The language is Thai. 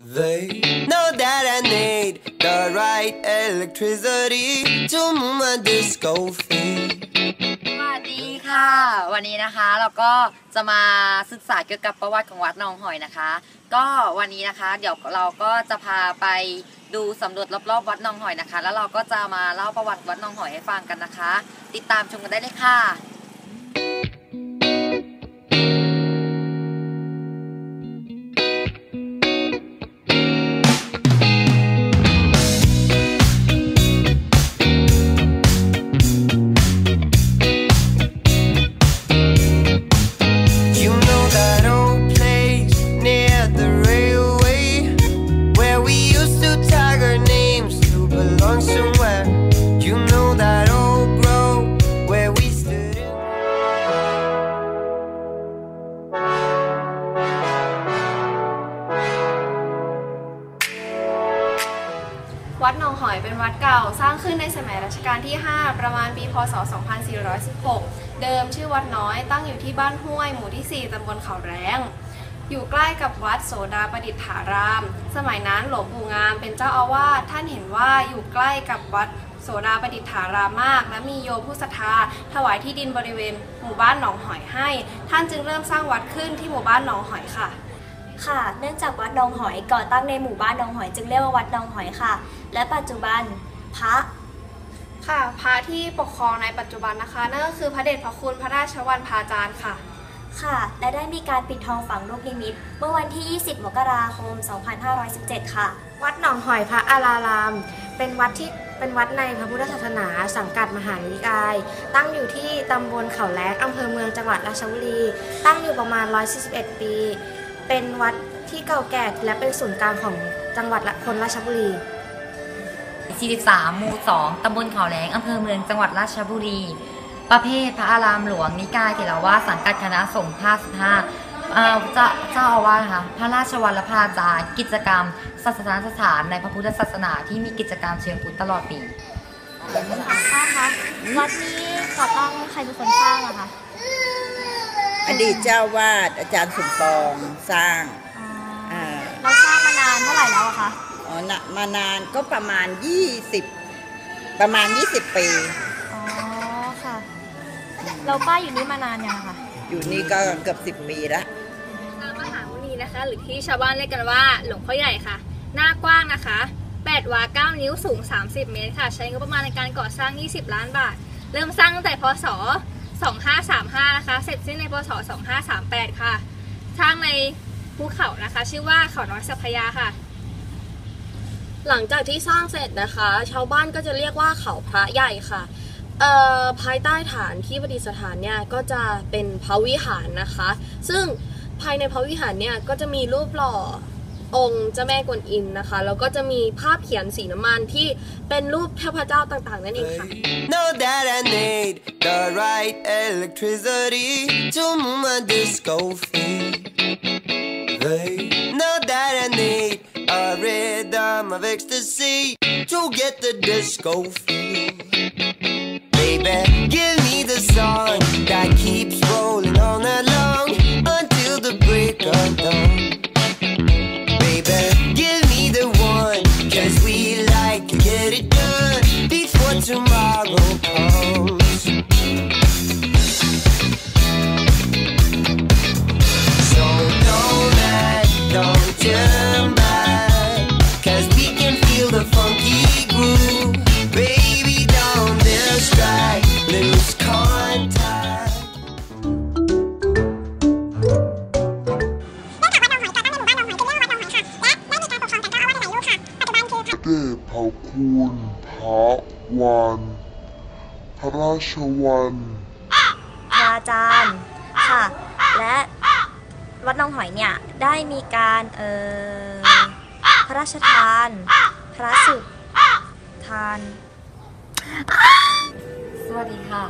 They know that I need the right electricity to move my disco feet. สวัสดีค่ะ วันนี้นะคะเราก็จะมาศึกษาเกี่ยวกับประวัติของวัดหนองหอยนะคะ ก็วันนี้นะคะ เดี๋ยวเราก็จะพาไปดูสำรวจรอบๆวัดหนองหอยนะคะ แล้วเราก็จะมาเล่าประวัติวัดหนองหอยให้ฟังกันนะคะ ติดตามชมกันได้เลยค่ะ วัดหนองหอยเป็นวัดเก่า สร้างขึ้นในสมัยรัชกาลที่ 5 ประมาณปี พศ 2416 เดิมชื่อวัดน้อยตั้งอยู่ที่บ้านห้วย หมู่ที่ 4ตำบลเขาแรงอยู่ใกล้กับวัดโสดาประดิษฐาราม สมัยนั้นหลวงปู่งามเป็นเจ้าอาวาสท่านเห็นว่าอยู่ใกล้กับวัดโสดาประดิษฐารามมาก และมีโยมผู้ศรัทธาถวายที่ดินบริเวณหมู่บ้านหนองหอยให้ ท่านจึงเริ่มสร้างวัดขึ้นที่หมู่บ้านหนองหอยค่ะ ค่ะ เนื่องจากวัดหนองหอยก่อตั้งในหมู่บ้านหนองหอย จึงเรียกว่าวัดหนองหอยค่ะ และปัจจุบันพระค่ะพระที่ปกครองในปัจจุบันนะคะนั่นก็คือพระเดชพระคุณพระราชวัณพาจารย์ค่ะ ค่ะ และได้มีการปิดทองฝังลูกนิมิต เมื่อวันที่ 20 มกราคม 2517 ค่ะ วัดหนองหอยพระอาราราม เป็นวัดที่เป็นวัดในพระพุทธศาสนาสังกัดมหานิกาย ตั้งอยู่ที่ตำบลเขาแลกอำเภอเมืองจังหวัดราชบุรี ตั้งอยู่ประมาณ 141 ปี เป็นวัดที่เก่าแก่และเป็นศูนย์กลางของจังหวัดละคนราชบุรี 43 หมู่ 2 ตำบลเขาแหลง อำเภอเมือง จังหวัดราชบุรี ประเภทพระอารามหลวง นิกายเถรวาสสังกัดคณะสงฆ์ภาค15เอ่อเจ้าเจ้าอาวาสค่ะพระราชวัลพาจารย์กิจกรรมศาสนาสถานในพระพุทธศาสนาที่มีกิจกรรมเชิงพุทธตลอดปีป้าคะวัดนี้ก่อตั้งใครเป็นคนสร้างอะคะ อดีตเจ้าวาดอาจารย์สมปองสร้างอ๋ออ่าเราสร้างมานานเท่าไหร่แล้วอะคะอ๋อนะมานานก็ประมาณ 20 ประมาณ 20 ปี อ๋อค่ะ เราป้าอยู่นี่มานานยังอะคะอยู่นี่ก็เกือบ 10 ปีแล้วมหามุนีนะคะ หรือที่ชาวบ้านเรียกกันว่าหลวงพ่อใหญ่ค่ะ หน้ากว้างนะคะ8วา9 นิ้วสูง 30 เมตรค่ะ ใช้งบประมาณในการก่อสร้าง 20 ล้านบาท เริ่มสร้างตั้งแต่พศ 2535 นะคะ เสร็จสิ้นในพศ 2538 ค่ะสร้างในภูเขานะคะ ชื่อว่าเขาน้อยสัพพยาค่ะ หลังจากที่สร้างเสร็จนะคะ ชาวบ้านก็จะเรียกว่าเขาพระใหญ่ค่ะเอ่อภายใต้ฐานที่ประดิษฐานเนี่ยก็จะเป็นพระวิหารนะคะ ซึ่งภายในพระวิหารเนี่ยก็จะมีรูปหล่อองค์เจ้าแม่กวนอิมนะคะ แล้วก็จะมีภาพเขียนสีน้ำมันที่เป็นรูปเทพเจ้าต่างๆ นั่นเองค่ะ the right electricity to move my disco feet. They know that I need a rhythm of ecstasy to get the disco feel. Baby, give me the song that keeps turn back, cause we can feel the funky groove. Baby, don't distract, lose contact. เดชพระคุณพระวัน พระราชวัน พระอาจารย์ ค่ะ และ วัดหนองหอยเนี่ยได้มีการเอ่อพระราชทาน พระสุดทาน สวัสดีค่ะ